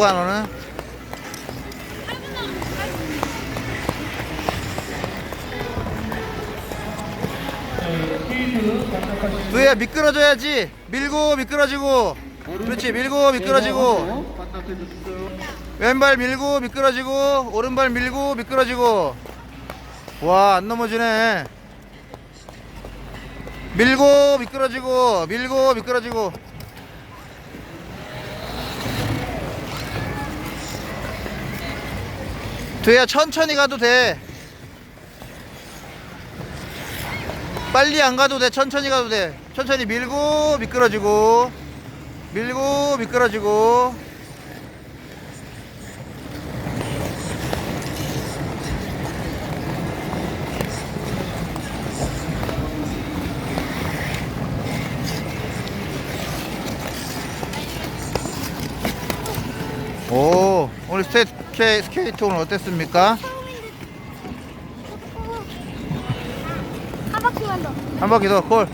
가 너는? 두야 미끄러져야지. 밀고 미끄러지고. 그렇지 밀고 미끄러지고. 왼발 밀고 미끄러지고. 오른발 밀고 미끄러지고. 와 안 넘어지네. 밀고 미끄러지고. 밀고 미끄러지고 돼야 천천히 가도 돼. 빨리 안 가도 돼. 천천히 가도 돼. 천천히 밀고 미끄러지고 밀고 미끄러지고. 오 오늘 스케이트, 스케이트 오늘 어땠습니까? 한 바퀴만 더. 한 바퀴 더 콜.